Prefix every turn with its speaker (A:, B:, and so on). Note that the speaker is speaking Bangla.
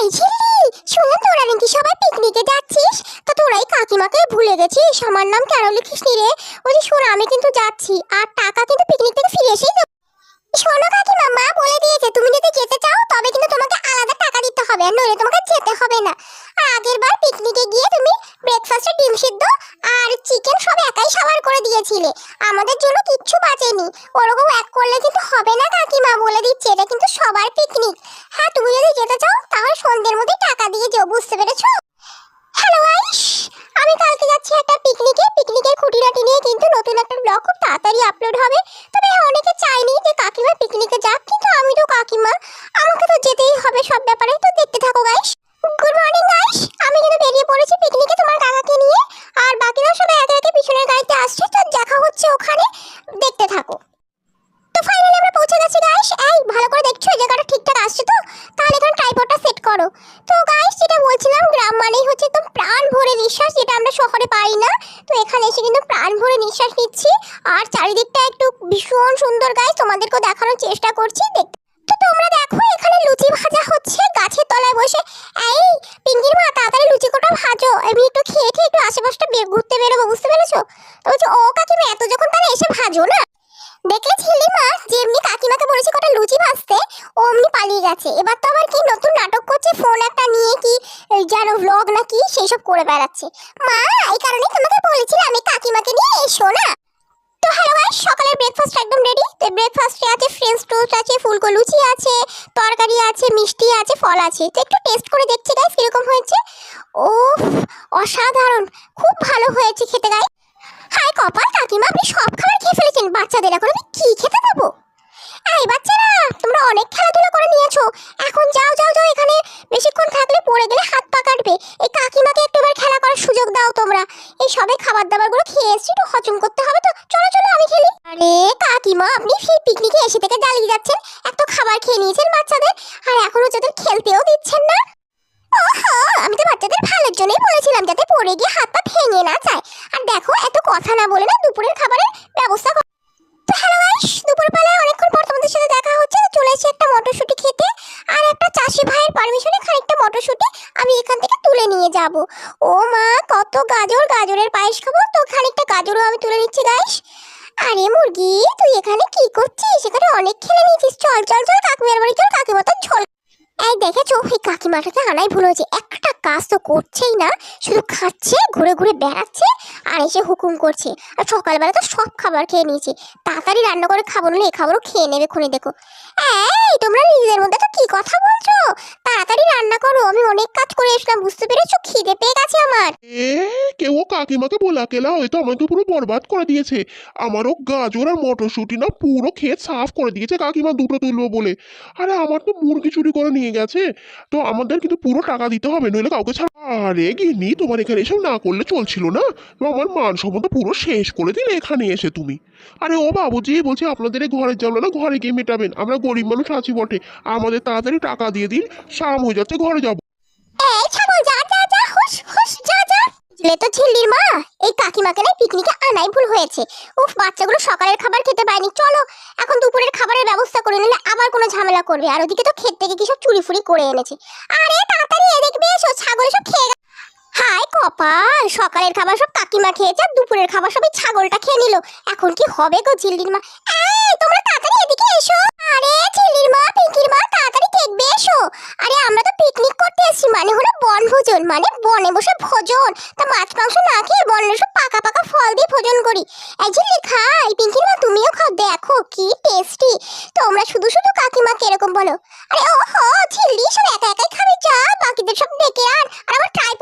A: এই ঝিল্লি শুনলাম তোরা নাকি সবাই পিকনিকে যাচ্ছিস? তো তোরাই কাকিমাকে ভুলে গেছিস? আমার নাম কেন লিখিস নি রে? ওই শোন, আমি কিন্তু যাচ্ছি। আর টাকা কিন্তু পিকনিক থেকে ফিরে এসেই। শোনো কাকিমা, মা বলে দিয়েছে, তুমি যদি যেতে চাও, তবে কিন্তু তোমাকে আলাদা টাকা দিতে হবে। আর নইলে তোমাকে যেতে হবে না। আগের বার পিকনিকে গিয়ে তুমি ব্রেকফাস্টে ডিম সিদ্ধ আর চিকেন সব একাই সাবার করে দিয়েছিলে। আমাদের জন্য কিচ্ছু বাঁচেনি। ওরকম এক করলে কিন্তু হবে না কাকিমা বলে দিচ্ছে। এটা কিন্তু সবার পিকনিক হ্যাঁ তুমি যদি যেতে চাও তাহলে সন্ধ্যের মধ্যে টাকা দিয়ে যেও, বুঝতে পেরেছ? হ্যালো গাইস আমি কালকে যাচ্ছি একটা পিকনিকে পিকনিকের খুঁটিনাটি নিয়ে কিন্তু নতুন একটা ব্লগ খুব তাড়াতাড়ি আপলোড হবে। পাই না তো এখানে এসে কিন্তু প্রাণ ভরে নিঃশ্বাস নিচ্ছি। আর চারিদিকটা একটু ভীষণ সুন্দর গায়ে তোমাদেরকেও দেখানোর চেষ্টা করছি। দেখতে তো তোমরা দেখো, এখানে লুচি ভাজা হচ্ছে। গাছের তলায় বসে এই পিঙ্গির মা, তাড়াতাড়ি লুচি কোটা ভাজো। আমি একটু খেয়ে খেয়ে একটু আশেপাশটা ঘুরতে বেরোবো, বুঝতে পেরেছ? তো বলছো, ও কাকিমা, এত যখন তাহলে এসে ভাজো না? দেখলে ঝিল্লি মা যেমনি কাকিমাকে বলেছি কটা লুচি ভাজতে অমনি পালিয়ে গেছে। এবার তো আবার কি নতুন নাটক করছে ফোন একটা নিয়ে কি যেন ভ্লগ না কি সেই সব করে বেড়াচ্ছে। মা, এই কারণে তোমাকে বলেছিলাম আমি কাকিমাকে নিয়ে এসো না। তো হ্যালো গাইস সকালের ব্রেকফাস্ট একদম রেডি তো ব্রেকফাস্টে আছে ফ্রেঞ্চ টোস্ট আছে, ফুলকো লুচি আছে, তরকারি আছে, মিষ্টি আছে, ফল আছে। তো একটু টেস্ট করে দেখছি গাইস কীরকম হয়েছে। ও অসাধারণ। খুব ভালো হয়েছে খেতে গাইস হাই কপাল কাকিমা, আপনি সব খাবার খেয়ে ফেলেছেন। বাচ্চাদের এখন আমি কি খেতে দেবো? এই বাচ্চারা, তোমরা অনেক খেলাধুলা করে নিয়েছো। এখন যাও যাও যাও এখানে। বেশিক্ষণ থাকলে পড়ে গেলে হাত পা কাটবে। এই কাকিমাকে একটু এবার খেলা করার সুযোগ দাও তোমরা। এই সবে খাবার দাবারগুলো খেয়ে এসছি, একটু হজম করতে হবে তো। চলো চলো, আমি খেলি। আরে কাকিমা, আপনি সেই পিকনিকে এসে থেকে জ্বালিয়ে যাচ্ছেন এত খাবার খেয়ে নিয়েছেন বাচ্চাদের। আর এখনও যাদের খেলতেও দিচ্ছেন না। আমি তো বাচ্চাদের ভালোর জন্যই বলেছিলাম যাতে পড়ে গিয়ে হাত পা ভেঙে না যায়। আর দেখো, এত কথা না বলে না দুপুরের খাবারের ব্যবস্থা দেখা হচ্ছে চলে এসে একটা মটরশুঁটি খেতে। আর একটা চাষি ভাইয়ের পারমিশনে খানিকটা মটরশুঁটি আমি এখান থেকে তুলে নিয়ে যাব। ও মা, কত গাজর, গাজরের পায়েস খাব, তো খানিকটা গাজরও আমি তুলে নিচ্ছি গাইস আরে মুরগি, তুই এখানে কি করছিস? এখানে অনেক খেলে নিয়েছিস। চল চল চল, কাকিমার বাড়ি, চল কাকিমা তো ঝোল এই দেখেছ? ওই কাকিমাটাকে আনাই ভুল হয়েছে। একটা কাজ তো করছেই না। শুধু খাচ্ছে, ঘুরে ঘুরে বেড়াচ্ছে আর এসে হুকুম করছে। আর সকালবেলা তো সব খাবার খেয়ে নিয়েছে। তাড়াতাড়ি রান্না করে খাব না এই খাবারও খেয়ে নেবে খুনে দেখো। এই, তোমরা নিজেদের মধ্যে তো কি কথা বলছো? তাড়াতাড়ি রান্না করো, আমি অনেক কাজ করে এসলাম, বুঝতে পেরেছ? খিদে পেয়ে গেছে আমার।
B: কেউ কাকিমাকে বলা কেলা হয়তো আমাকে পুরো বরবাদ করে দিয়েছে। আমারও গাজর আর মটরশুঁটি না পুরো ক্ষেত সাফ করে দিয়েছে কাকিমা দুটো তুলবো বলে। আরে, আমার তো মুরগি চুরি করে নিয়ে গেছে। তো আমাদের কিন্তু পুরো টাকা দিতে হবে, নইলে কাউকে ছাড়া আরে গিনি তোমার এখানে এসব না করলে চলছিল না? আমার মান সম্বন্ধ পুরো শেষ করে দিলে এখানে এসে তুমি। আরে, ও বাবুজি, বলছি আপনাদের ঘরের জানলা না ঘরে গিয়ে মেটাবেন। আমরা গরিব মানুষ আছি বটে। আমাদের তাড়াতাড়ি টাকা দিয়ে দিন, শাম হয়ে যাচ্ছে, ঘরে যাব।
A: এই ঝিল্লির মা, এই কাকিমাকে না পিকনিকে আনাই ভুল হয়েছে। উফ, বাচ্চাগুলো সকালের খাবার খেতে পায়নি চলো। এখন দুপুরের খাবারের ব্যবস্থা করে নিলে আবার কোনো ঝামেলা করবে। আর ওদিকে তো ক্ষেত থেকে কি সব চুরি ফুরি করে এনেছে। আরে, তাড়াতাড়ি এদিকে এসো, ছাগল সব খেয়ে গে- হায় কপাল, সকালের খাবার সব কাকিমা খেয়েছে, আর দুপুরের খাবার সবই ছাগলটা খেয়ে নিল। এখন কি হবে গো ঝিল্লির মা? এই, তোমরা তাড়াতাড়ি এদিকে তা মাছ মাংস না খেয়ে বললে সব পাকা পাকা ফল দিয়ে ভোজন করি। এই ঝিল্লি খাই পিঙ্কি মা তুমিও খাও, দেখো কি টেস্টি তোমরা শুধু শুধু কাকিমা এরকম বলো। আরে ও হো ঝিল্লি সব একা একাই খাবে, যা, বাকিদের সব ডেকে আন। আর আমার ট্রাইপ